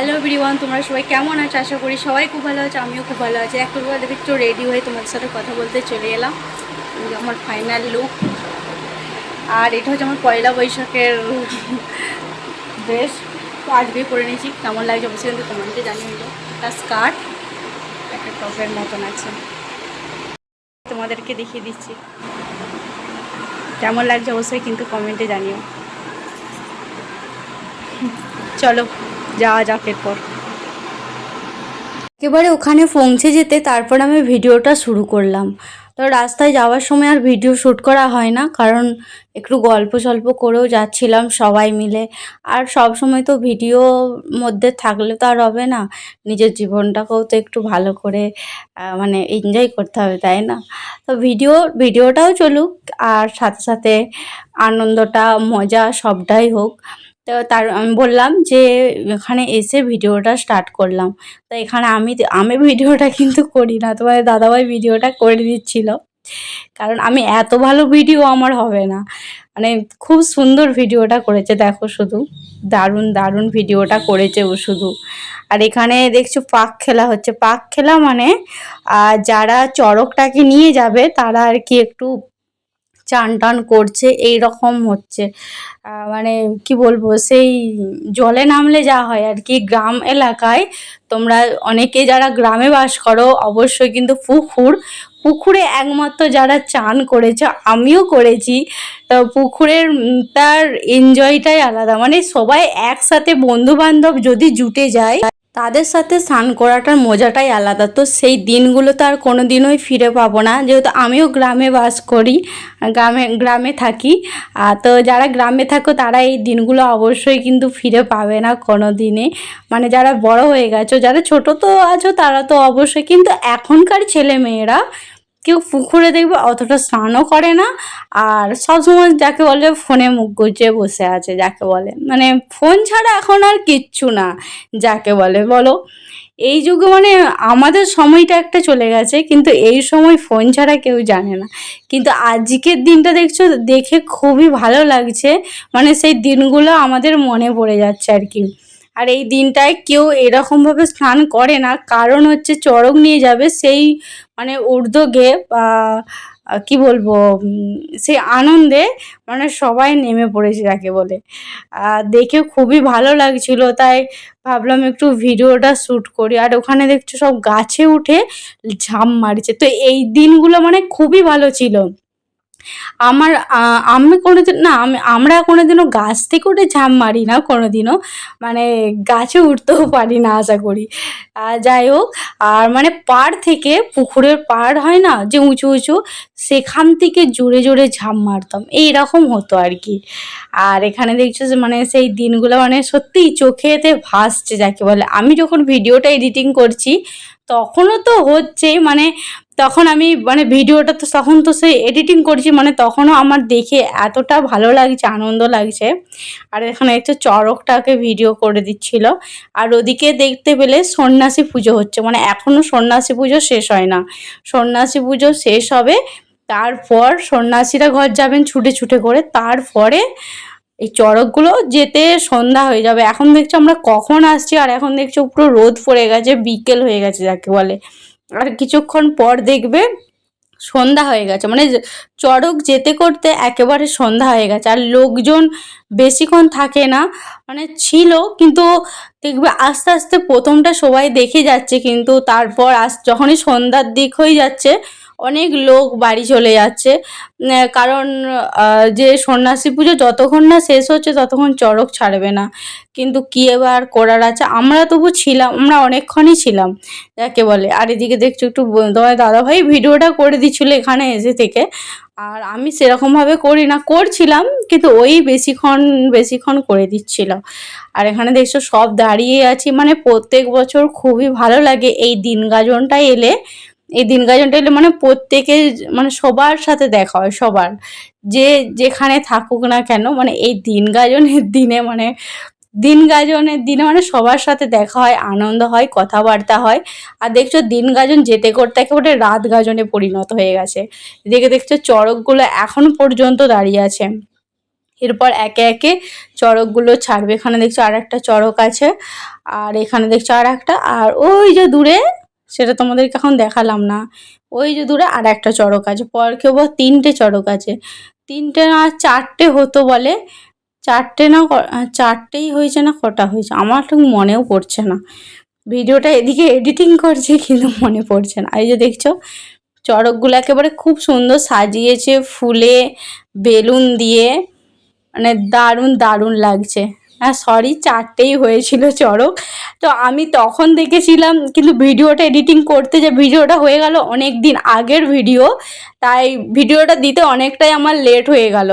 Hello everyone, তোমরা সবাই কেমন আছো? আশা করি সবাই খুব ভালো আছে, আমিও খুব ভালো আছি। পর দেখে একটু রেডি হয়ে তোমাদের সাথে কথা বলতে চলে এলাম। আমার ফাইনাল লুক আর এটা হচ্ছে আমার পয়লা বৈশাখের ড্রেস তো আজকে পরে নিয়েছি। কেমন লাগছে অবশ্যই কিন্তু কমেন্টে জানিয়ে দিও। একটা স্কার্ট একটা টপের মতন আছে। তোমাদেরকে দেখিয়ে দিচ্ছি। কেমন লাগছে অবশ্যই কিন্তু কমেন্টে জানিও। চলো। যাওয়া যাক এরপর। একেবারে ওখানে পৌঁছে যেতে তারপর আমি ভিডিওটা শুরু করলাম। তো রাস্তায় যাওয়ার সময় আর ভিডিও শ্যুট করা হয় না, কারণ একটু গল্প সল্প করেও যাচ্ছিলাম সবাই মিলে। আর সব সময় তো ভিডিও মধ্যে থাকলে তো আর হবে না, নিজের জীবনটাকেও তো একটু ভালো করে মানে এনজয় করতে হবে, তাই না? তো ভিডিও, ভিডিওটাও চলুক, আর সাথে সাথে আনন্দটা, মজা সবটাই হোক। তো তার, আমি বললাম যে এখানে এসে ভিডিওটা স্টার্ট করলাম। তো এখানে আমি আমি ভিডিওটা কিন্তু করি না তোমার দাদাভাই ভিডিওটা করে দিচ্ছিল। কারণ আমি এত ভালো ভিডিও আমার হবে না। মানে খুব সুন্দর ভিডিওটা করেছে, দেখো শুধু। দারুণ দারুণ ভিডিওটা করেছে ও শুধু। আর এখানে দেখছ পাক খেলা হচ্ছে। পাক খেলা মানে যারা চড়কটাকে নিয়ে যাবে, তারা আর কি একটু চান টান করছে এই রকম হচ্ছে মানে কি বলব, সেই জলে নামলে যা হয় আর কি। গ্রাম এলাকায় তোমরা অনেকে যারা গ্রামে বাস করো, অবশ্যই কিন্তু পুকুর, পুকুরে একমাত্র যারা চান করেছে, আমিও করেছি। তো পুকুরের তার এনজয়টাই আলাদা। মানে সবাই একসাথে বন্ধু বান্ধব যদি জুটে যায় তাদের সাথে স্নান করাটার মজাটাই আলাদা। তো সেই দিনগুলো তো আর কোনো দিনই ফিরে পাবো না। যেহেতু আমিও গ্রামে বাস করি, গ্রামে গ্রামে থাকি। তো যারা গ্রামে থাকো, তারা এই দিনগুলো অবশ্যই কিন্তু ফিরে পাবে না কোনো দিনে মানে যারা বড় হয়ে গেছো, যারা ছোট তো আছো, তারা তো অবশ্যই। কিন্তু এখনকার ছেলে মেয়েরা কেউ পুকুরে দেখবে, অতটা স্নানও করে না। আর সবসময় যাকে বলে ফোনে মুখ গুজে বসে আছে, যাকে বলে। মানে ফোন ছাড়া এখন আর কিচ্ছু না, যাকে বলে। বলো, এই যুগে মানে আমাদের সময়টা একটা চলে গেছে, কিন্তু এই সময় ফোন ছাড়া কেউ জানে না। কিন্তু আজকের দিনটা দেখছ, দেখে খুবই ভালো লাগছে। মানে সেই দিনগুলো আমাদের মনে পড়ে যাচ্ছে আর কি। আর এই দিনটায় কেউ এরকমভাবে স্নান করে না। কারণ হচ্ছে চড়ক নিয়ে যাবে সেই মানে উর্ধ্বগে কি বলব সেই আনন্দে মানে সবাই নেমে পড়েছে যাকে বলে। দেখে খুবই ভালো লাগছিল, তাই ভাবলাম একটু ভিডিওটা শ্যুট করি। আর ওখানে দেখছ সব গাছে উঠে ঝাঁপ মারছে। তো এই দিনগুলো মানে খুবই ভালো ছিল। আমার আমি কোনোদিন, না, আমি, আমরা কোনোদিনও গাছ থেকে উঠে ঝাঁপ মারি না কোনোদিনও। মানে গাছে উঠতেও পারি না, আশা করি। যাই হোক, আর মানে পাড় থেকে, পুকুরের পাড় হয় না, যে উঁচু উঁচু, সেখান থেকে জোরে জোরে ঝাঁপ মারতাম। এইরকম হতো আর কি। আর এখানে দেখছ যে মানে সেই দিনগুলো মানে সত্যিই চোখেতে ভাসছে, যাকে বলে। আমি যখন ভিডিওটা এডিটিং করছি, তখনও তো হচ্ছেই মানে তখন আমি মানে ভিডিওটা তো তখন তো সেই এডিটিং করছি মানে তখনও আমার দেখে এতটা ভালো লাগছে, আনন্দ লাগছে। আর এখানে একটা চড়কটাকে ভিডিও করে দিচ্ছিল। আর ওদিকে দেখতে পেলে সন্ন্যাসী পুজো হচ্ছে মানে এখনও সন্ন্যাসী পুজো শেষ হয় না। সন্ন্যাসী পুজো শেষ হবে, তারপর সন্ন্যাসীরা ঘর যাবেন ছুটে ছুটে করে, তারপরে এই চড়কগুলো যেতে সন্ধ্যা হয়ে যাবে। এখন দেখছ আমরা কখন আসছি, আর এখন দেখছ পুরো রোদ পড়ে গেছে, বিকেল হয়ে গেছে, যাকে বলে। আর কিছুক্ষণ পর দেখবে সন্ধ্যা হয়ে গেছে। মানে চড়ক যেতে করতে একেবারে সন্ধ্যা হয়ে গেছে। আর লোকজন বেশিক্ষণ থাকে না মানে ছিল, কিন্তু দেখবে আস্তে আস্তে প্রথমটা সবাই দেখে যাচ্ছে, কিন্তু তারপর আস যখনই সন্ধ্যার দিক হয়ে যাচ্ছে অনেক লোক বাড়ি চলে যাচ্ছে। কারণ যে সন্ন্যাসী পুজো যতক্ষণ না শেষ হচ্ছে ততক্ষণ চড়ক ছাড়বে না। কিন্তু কি এবার করার আছে? আমরা তবু ছিলাম, আমরা অনেকক্ষণই ছিলাম, যাকে বলে। আর এদিকে দেখছ একটু তোমার দাদাভাই ভিডিওটা করে দিচ্ছিল এখানে এসে থেকে। আর আমি সেরকমভাবে করি না, করছিলাম, কিন্তু ওই বেশিক্ষণ বেশিক্ষণ করে দিচ্ছিল। আর এখানে দেখছ সব দাঁড়িয়ে আছি। মানে প্রত্যেক বছর খুবই ভালো লাগে এই দিন গাজনটা এলে। এই দিন গাজনটা এলে মানে প্রত্যেকে মানে সবার সাথে দেখা হয়, সবার। যে যেখানে থাকুক না কেন মানে এই দিন গাজনের দিনে মানে দিন গাজনের দিনে মানে সবার সাথে দেখা হয়, আনন্দ হয়, কথাবার্তা হয়। আর দেখছ দিন গাজন যেতে করতে একেবারে রাত গাজনে পরিণত হয়ে গেছে। দেখে দেখছ চড়কগুলো এখন পর্যন্ত দাঁড়িয়ে আছে। এরপর একে একে চড়কগুলো ছাড়বে। এখানে দেখছ আর একটা চড়ক আছে। আর এখানে দেখছ আর একটা আর ওই যে দূরে সেটা তোমাদেরকে এখন দেখালাম না। ওই যে দূরে আর একটা চড়ক আছে পর কেবল তিনটে চড়ক আছে। তিনটে না চারটে হতো বলে, চারটে না চারটেই হয়েছে না কটা হয়েছে? আমার ঠিক মনেও পড়ছে না। ভিডিওটা এদিকে এডিটিং করছি কিন্তু মনে পড়ছে না। এই যে দেখছ, চড়কগুলো একেবারে খুব সুন্দর সাজিয়েছে, ফুলে, বেলুন দিয়ে মানে দারুণ দারুণ লাগছে। সরি চারটেই হয়েছিল চড়ক। তো আমি তখন দেখেছিলাম, কিন্তু ভিডিওটা এডিটিং করতে যে ভিডিওটা হয়ে গেল অনেক দিন আগের ভিডিও তাই ভিডিওটা দিতে অনেকটাই আমার লেট হয়ে গেল।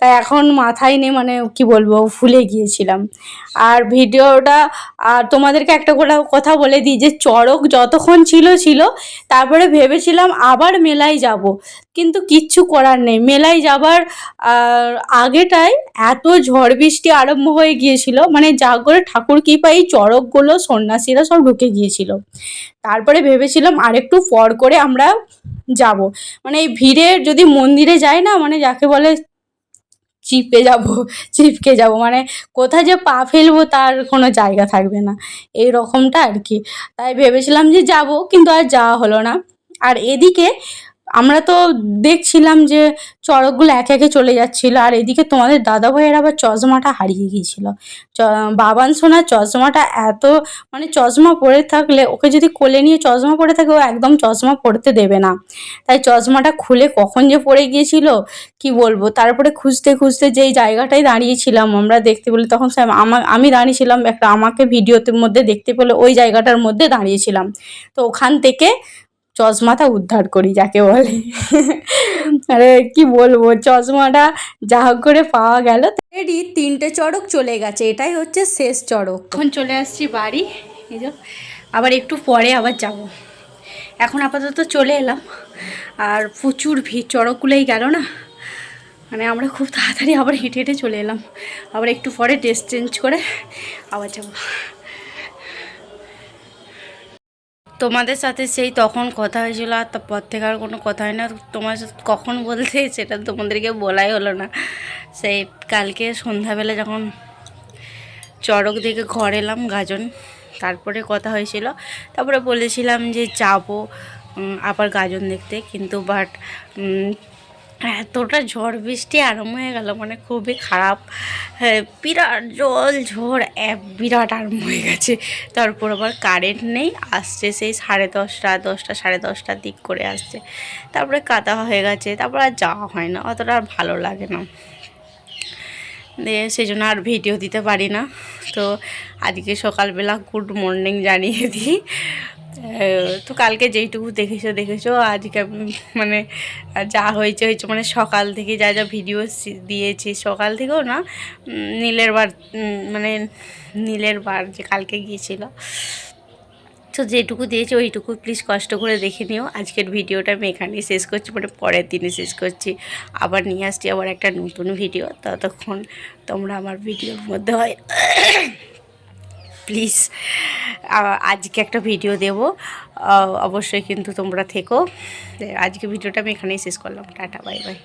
তাই এখন মাথায় নেই মানে কি বলব, ভুলে গিয়েছিলাম। আর ভিডিওটা, আর তোমাদেরকে একটা করে কথা বলে দিই যে, চড়ক যতক্ষণ ছিল ছিল। তারপরে ভেবেছিলাম আবার মেলায় যাব। কিন্তু কিচ্ছু করার নেই। মেলায় যাবার আগেটায় এত ঝড় বৃষ্টি আরম্ভ হয়ে গিয়েছিল। মানে যা করে ঠাকুর কৃপা এই চড়কগুলো সন্ন্যাসীরা সব ঢুকে গিয়েছিল। তারপরে ভেবেছিলাম আরেকটু পর করে আমরা যাব। মানে এই ভিড়ে যদি মন্দিরে যাই না মানে যাকে বলে চিপে যাব, চিপকে যাব মানে কোথায় যে পা ফেলব তার কোনো জায়গা থাকবে না। এই রকমটা আর কি। তাই ভেবেছিলাম যে যাব, কিন্তু আর যাওয়া হলো না। আর এদিকে আমরা তো দেখছিলাম যে চড়কগুলো একে একে চলে যাচ্ছিল, আর এদিকে তোমাদের দাদা ভাইয়ের আবার চশমাটা হারিয়ে গিয়েছিল। বাবান সোনার চশমাটা এত মানে চশমা পরে থাকলে, ওকে যদি কোলে নিয়ে চশমা পরে থাকে, ও একদম চশমা পরতে দেবে না। তাই চশমাটা খুলে কখন যে পড়ে গিয়েছিল, কি বলব? তারপরে খুঁজতে খুঁজতে যেই জায়গাটায় দাঁড়িয়েছিলাম আমরা দেখতে পেলে, তখন আমার আমি দাঁড়িয়েছিলাম একটা আমাকে ভিডিওতে মধ্যে দেখতে পেলে, ওই জায়গাটার মধ্যে দাঁড়িয়েছিলাম। তো ওখান থেকে চশমাটা উদ্ধার করি, যাকে বলে। আরে, কি বলব? চশমাটা যা হোক করে পাওয়া গেল। রেডি তিনটে চড়ক চলে গেছে। এটাই হচ্ছে শেষ চড়ক। এখন চলে আসছি বাড়ি। এই যে, আবার একটু পরে আবার যাব। এখন আপাতত চলে এলাম। আর প্রচুর ভিড়, চড়কগুলোই গেল না? মানে আমরা খুব তাড়াতাড়ি আবার হেঁটে হেঁটে চলে এলাম। আবার একটু পরে ড্রেস চেঞ্জ করে আবার যাব। তোমাদের সাথে সেই তখন কথা হয়েছিল আর তারপর থেকে আর কোনো কথা হয় না তোমার কখন বলতে সেটা তোমাদেরকে বলাই হলো না। সেই কালকে সন্ধ্যাবেলা যখন চড়ক দিকে ঘর এলাম গাজন, তারপরে কথা হয়েছিল। তারপরে বলেছিলাম যে যাব আবার গাজন দেখতে। কিন্তু বাট এতটা ঝড় বৃষ্টি আরম্ভ হয়ে গেল মানে খুবই খারাপ। হ্যাঁ, বিরাট জল ঝড় বিরাট আরম্ভ হয়ে গেছে। তারপর আবার কারেন্ট নেই আসছে সেই সাড়ে দশটা দশটা সাড়ে দশটার দিক করে আসছে। তারপরে কাদা হয়ে গেছে তারপর আর যাওয়া হয় না অতটা আর ভালো লাগে না। দিয়ে সেই জন্য আর ভিডিও দিতে পারি না। তো আজকে সকালবেলা গুড মর্নিং জানিয়ে দিই। তো কালকে যেইটুকু দেখেছ দেখেছ। আজকে মানে যা হয়েছে হয়েছে। মানে সকাল থেকে যা যা ভিডিও দিয়েছি, সকাল থেকেও না নীলের বার মানে নীলের বার যে কালকে গিয়েছিল। তো যেটুকু দিয়েছি, ওইটুকু প্লিজ কষ্ট করে দেখে নিও। আজকের ভিডিওটা আমি এখানেই শেষ করছি মানে পরের দিনে শেষ করছি। আবার নিয়ে আসছি আবার একটা নতুন ভিডিও ততক্ষণ তোমরা আমার ভিডিওর মধ্যে হয়। প্লিজ আজকে একটা ভিডিও দেব। অবশ্যই কিন্তু তোমরা থেকো। আজকে ভিডিওটা আমি এখানেই শেষ করলাম। Tata, bye bye.